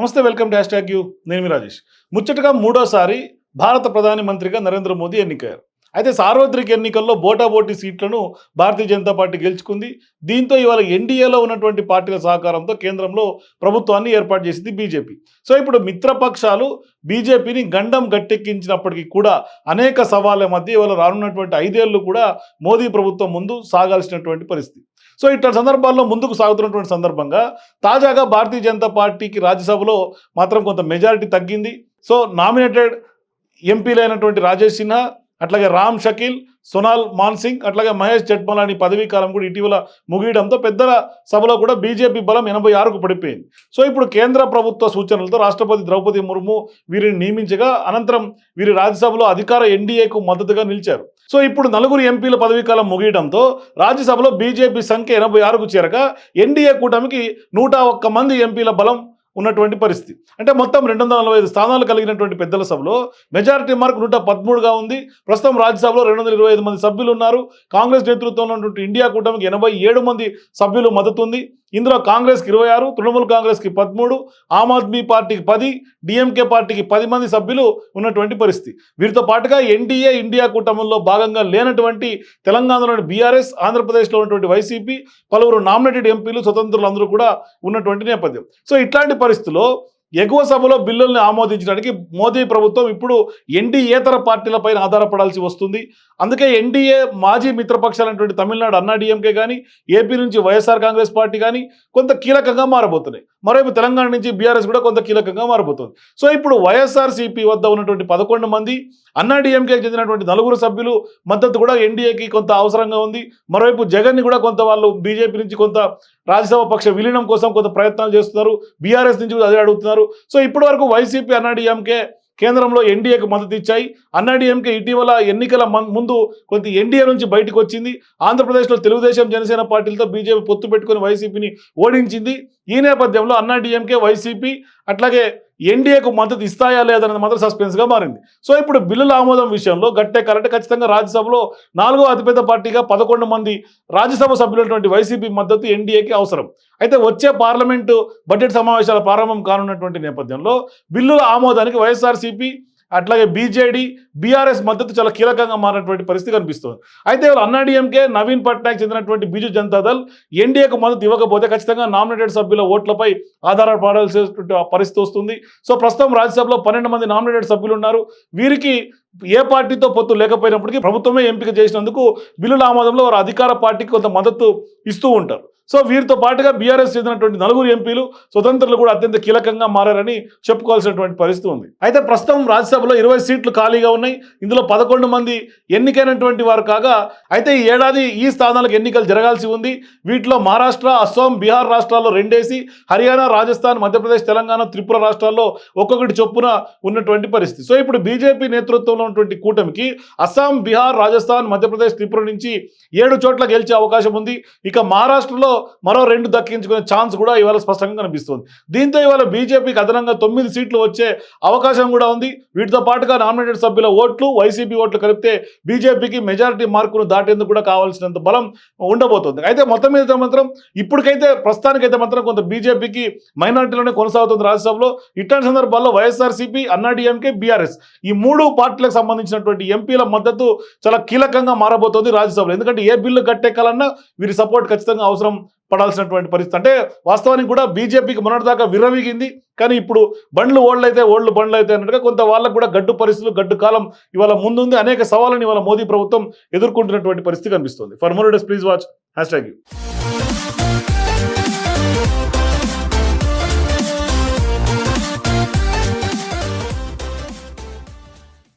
Namaste welcome dash hash tag U. నేను రాజేష్. ముచ్చటగా మూడోసారి భారత ప్రధాని మంత్రిగా నరేంద్ర మోదీ ఎన్నికయ్యారు. అయితే సార్వత్రిక ఎన్నికల్లో బోటాబోటీ సీట్లను భారతీయ జనతా పార్టీ గెలుచుకుంది. దీంతో ఇవాళ ఎన్డీఏలో ఉన్నటువంటి పార్టీల సహకారంతో కేంద్రంలో ప్రభుత్వాన్ని ఏర్పాటు చేసింది బీజేపీ. సో ఇప్పుడు మిత్రపక్షాలు బీజేపీని గండం గట్టెక్కించినప్పటికీ కూడా అనేక సవాళ్ళ మధ్య ఇవాళ రానున్నటువంటి ఐదేళ్ళు కూడా మోదీ ప్రభుత్వం ముందు సాగాల్సినటువంటి పరిస్థితి. సో ఇట్లా సందర్భాల్లో ముందుకు సాగుతున్నటువంటి సందర్భంగా తాజాగా భారతీయ జనతా పార్టీకి రాజ్యసభలో మాత్రం కొంత మెజారిటీ తగ్గింది. సో నామినేటెడ్ ఎంపీలైనటువంటి రాజేష్ సిన్హా అట్లాగే రామ్ షకీల్ సోనాల్ మాన్సింగ్ అట్లాగే మహేష్ జట్మలాని పదవీ కాలం కూడా ఇటీవల ముగియడంతో పెద్దల సభలో కూడా బీజేపీ బలం ఎనభై ఆరుకు పడిపోయింది. సో ఇప్పుడు కేంద్ర ప్రభుత్వ సూచనలతో రాష్ట్రపతి ద్రౌపది ముర్ము వీరిని నియమించగా అనంతరం వీరి రాజ్యసభలో అధికార ఎన్డీఏకు మద్దతుగా నిలిచారు. సో ఇప్పుడు నలుగురు ఎంపీల పదవీ కాలం ముగియడంతో రాజ్యసభలో బీజేపీ సంఖ్య ఎనభై ఆరుకు చేరగా ఎన్డీఏ కూటమికి నూట ఒక్క మంది ఎంపీల బలం ఉన్నటువంటి పరిస్థితి. అంటే మొత్తం రెండు వందల నలభై ఐదు స్థానాలు కలిగినటువంటి పెద్దల సభలో మెజారిటీ మార్క్ నూట పదమూడుగా ఉంది. ప్రస్తుతం రాజ్యసభలో రెండు వందల ఇరవై ఐదు మంది సభ్యులు ఉన్నారు. కాంగ్రెస్ నేతృత్వంలో ఉన్నటువంటి ఇండియా కూటమికి ఎనభై ఏడు మంది సభ్యులు మద్దతు ఉంది. ఇందులో కాంగ్రెస్కి ఇరవై ఆరు తృణమూల్ కాంగ్రెస్కి పదమూడు ఆమ్ ఆద్మీ పార్టీకి పది డిఎంకే పార్టీకి పది మంది సభ్యులు ఉన్నటువంటి పరిస్థితి. వీరితో పాటుగా ఎన్డీఏ ఇండియా కూటమిలో భాగంగా లేనటువంటి తెలంగాణలోని బీఆర్ఎస్ ఆంధ్రప్రదేశ్లో ఉన్నటువంటి వైసీపీ పలువురు నామినేటెడ్ ఎంపీలు స్వతంత్రులు అందరూ కూడా ఉన్నటువంటి నేపథ్యం. సో ఇట్లాంటి పరిస్థితుల్లో ఎగువ సభలో బిల్లుల్ని ఆమోదించడానికి మోదీ ప్రభుత్వం ఇప్పుడు ఎన్డీఏతర పార్టీలపైన ఆధారపడాల్సి వస్తుంది. అందుకే ఎన్డీఏ మాజీ మిత్రపక్షాలైనటువంటి తమిళనాడు అన్నా డిఎంకే కానీ ఏపీ నుంచి వైఎస్ఆర్ కాంగ్రెస్ పార్టీ కానీ కొంత కీలకంగా మారబోతున్నాయి. మరోవైపు తెలంగాణ నుంచి బీఆర్ఎస్ కూడా కొంత కీలకంగా మారబోతుంది. సో ఇప్పుడు వైఎస్ఆర్సీపీ వద్ద ఉన్నటువంటి పదకొండు మంది అన్నా డిఎంకేకి చెందినటువంటి నలుగురు సభ్యులు మద్దతు కూడా ఎన్డీఏకి కొంత అవసరంగా ఉంది. మరోవైపు జగన్ని కూడా కొంత వాళ్ళు బీజేపీ నుంచి కొంత రాజ్యసభ పక్ష విలీనం కోసం కొంత ప్రయత్నాలు చేస్తున్నారు. బీఆర్ఎస్ నుంచి కూడా అదే అడుగుతున్నారు. సో ఇప్పటి వరకు వైసీపీ అన్నాడీఎంకే కేంద్రంలో ఎన్డీఏకు మద్దతు ఇచ్చాయి. అన్నాడీఎంకే ఇటీవల ఎన్నికల ముందు కొంత ఎన్డీఏ నుంచి బయటకు వచ్చింది ఆంధ్రప్రదేశ్లో తెలుగుదేశం జనసేన పార్టీలతో బీజేపీ పొత్తు పెట్టుకుని వైసీపీని ఓడించింది. ఈ నేపథ్యంలో అన్నాడీఎంకే వైసీపీ అట్లాగే ఎన్డీఏకు మద్దతు ఇస్తాయా లేదన్నది మాత్రం సస్పెన్స్గా మారింది. సో ఇప్పుడు బిల్లుల ఆమోదం విషయంలో గట్టే కరెక్ట్. ఖచ్చితంగా రాజ్యసభలో నాలుగో అతిపెద్ద పార్టీగా పదకొండు మంది రాజ్యసభ సభ్యులైనటువంటి వైసీపీ మద్దతు ఎన్డీఏకి అవసరం. అయితే వచ్చే పార్లమెంటు బడ్జెట్ సమావేశాల ప్రారంభం కానున్నటువంటి నేపథ్యంలో బిల్లుల ఆమోదానికి వైఎస్ఆర్సీపీ అట్లాగే బీజేడీ బీఆర్ఎస్ మద్దతు చాలా కీలకంగా మారినటువంటి పరిస్థితి కనిపిస్తుంది. అయితే వాళ్ళు అన్నాడీఎంకే నవీన్ పట్నాయక్ చెందినటువంటి బీజు జనతాదళ్ ఎన్డీఏకు మద్దతు ఇవ్వకపోతే ఖచ్చితంగా నామినేటెడ్ సభ్యుల ఓట్లపై ఆధారపడాల్సినటువంటి పరిస్థితి వస్తుంది. సో ప్రస్తుతం రాజ్యసభలో పన్నెండు మంది నామినేటెడ్ సభ్యులు ఉన్నారు. వీరికి ఏ పార్టీతో పొత్తు లేకపోయినప్పటికీ ప్రభుత్వమే ఎంపిక చేసినందుకు బిల్లుల ఆమోదంలో వారు అధికార పార్టీకి కొంత మద్దతు ఇస్తూ ఉంటారు. సో వీరితో పాటుగా బీఆర్ఎస్ చెందినటువంటి నలుగురు ఎంపీలు స్వతంత్రులు కూడా అత్యంత కీలకంగా మారారని చెప్పుకోవాల్సినటువంటి పరిస్థితి ఉంది. అయితే ప్రస్తుతం రాజ్యసభలో ఇరవై సీట్లు ఖాళీగా ఉన్నాయి. ఇందులో పదకొండు మంది ఎన్నికైనటువంటి వారు కాగా అయితే ఈ ఏడాది ఈ స్థానాలకు ఎన్నికలు జరగాల్సి ఉంది. వీటిలో మహారాష్ట్ర అస్సాం బీహార్ రాష్ట్రాల్లో రెండేసి హర్యానా రాజస్థాన్ మధ్యప్రదేశ్ తెలంగాణ త్రిపుర రాష్ట్రాల్లో ఒక్కొక్కటి చొప్పున ఉన్నటువంటి పరిస్థితి. సో ఇప్పుడు బీజేపీ నేతృత్వంలో ఉన్నటువంటి కూటమికి అస్సాం బీహార్ రాజస్థాన్ మధ్యప్రదేశ్ త్రిపుర నుంచి ఏడు చోట్ల గెలిచే అవకాశం ఉంది. ఇక మహారాష్ట్రలో మరో రెండు దక్కించుకునే ఛాన్స్ కూడా ఇవాళ స్పష్టంగా కనిపిస్తుంది. దీంతో ఇవాళ బీజేపీకి అదనంగా తొమ్మిది సీట్లు వచ్చే అవకాశం కూడా ఉంది. వీటితో పాటుగా నామినేటెడ్ సభ్యుల ఓట్లు వైసీపీ ఓట్లు కలిపితే బీజేపీకి మెజారిటీ మార్కును దాటేందుకు కూడా కావాల్సినంత బలం ఉండబోతుంది. అయితే మొత్తం మీద మాత్రం ఇప్పటికైతే ప్రస్తుతానికైతే మాత్రం కొంత బీజేపీకి మైనారిటీలోనే కొనసాగుతుంది రాజ్యసభలో. ఇట్లాంటి సందర్భాల్లో వైఎస్ఆర్సీపీ అన్నాడీఎంకే బీఆర్ఎస్ ఈ మూడు పార్టీలకు సంబంధించినటువంటి ఎంపీల మద్దతు చాలా కీలకంగా మారబోతోంది రాజ్యసభలో. ఎందుకంటే ఏ బిల్లు కట్టెక్కాలన్నా వీరి సపోర్ట్ ఖచ్చితంగా అవసరం పడాల్సినటువంటి పరిస్థితి. అంటే వాస్తవానికి కూడా బీజేపీకి మొన్నటిదాకా విర్రవీగింది. కానీ ఇప్పుడు బండ్లు ఓళ్ళు అయితే ఓళ్ళు బండ్లు అయితే అన్నట్టుగా కొంత వాళ్ళకు కూడా గడ్డు పరిస్థితులు గడ్డు కాలం ఇవాళ ముందుంది. అనేక సవాళ్ళని ఇవాళ మోదీ ప్రభుత్వం ఎదుర్కొంటున్నటువంటి పరిస్థితి కనిపిస్తుంది. For more days please watch hash tag U